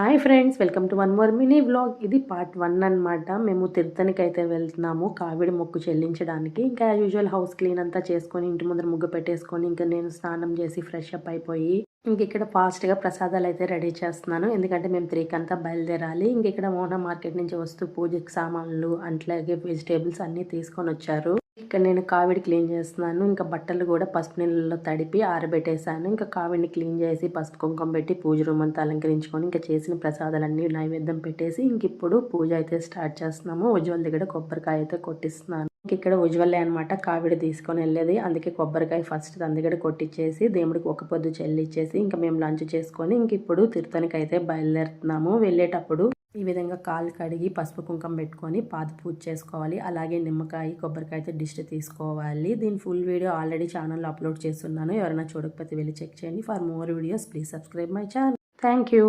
Hi friends welcome to one more mini vlog ఇది part one అన్నమాట. మేము తిరుతనికి అయితే వెళ్తున్నాము కావిడి మొక్కు చెల్లించడానికి. ఇంకా యాజ్ యూజువల్ హౌస్ క్లీన్ అంతా చేసుకొని ఇంటి ముందర ముగ్గు పెట్టేసుకొని ఇంకా నేను స్నానం చేసి ఫ్రెష్ అప్ అయిపోయి ఇంక ఇక్కడ ఫాస్ట్గా ప్రసాదాలు అయితే రెడీ చేస్తున్నాను. ఎందుకంటే మేము త్రీకి అంతా బయలుదేరాలి. ఇంక ఇక్కడ మోహన మార్కెట్ నుంచి వస్తూ పూజకి సామాన్లు అట్లాగే వెజిటేబుల్స్ అన్ని తీసుకొని వచ్చారు. ఇక్కడ నేను కావిడి క్లీన్ చేస్తున్నాను. ఇంకా బట్టలు కూడా పసుపు నీళ్ళలో తడిపి ఆరబెట్టేశాను. ఇంకా కావిడిని క్లీన్ చేసి పసుపు కుంకుమ పెట్టి పూజ రూమ్ అంతా అలంకరించుకొని ఇంకా చేసిన ప్రసాదాలన్నీ నైవేద్యం పెట్టేసి ఇంక ఇప్పుడు పూజ అయితే స్టార్ట్ చేస్తున్నాము. ఉజ్వల్ దగ్గర కొబ్బరికాయ అయితే కొట్టిస్తున్నాను. ఇంక ఇక్కడ ఉజ్వల్లే అనమాట కావిడి తీసుకొని వెళ్ళేది. అందుకే కొబ్బరికాయ ఫస్ట్ తన దగ్గర కొట్టించేసి దేవుడికి ఒక పొద్దు చెల్లిచ్చేసి ఇంకా మేము లంచ్ చేసుకొని ఇంక ఇప్పుడు తిరుతనికి అయితే బయలుదేరుతున్నాము. వెళ్ళేటప్పుడు ఈ విధంగా కాలు కడిగి పసుపు కుంకం పెట్టుకొని పాత పూజ చేసుకోవాలి. అలాగే నిమ్మకాయ కొబ్బరికాయ డిష్ తీసుకోవాలి. దీని ఫుల్ వీడియో ఆల్రెడీ ఛానల్లో అప్లోడ్ చేస్తున్నాను. ఎవరైనా చూడకపోతే వెళ్ళి చెక్ చేయండి. For more videos please subscribe my channel thank you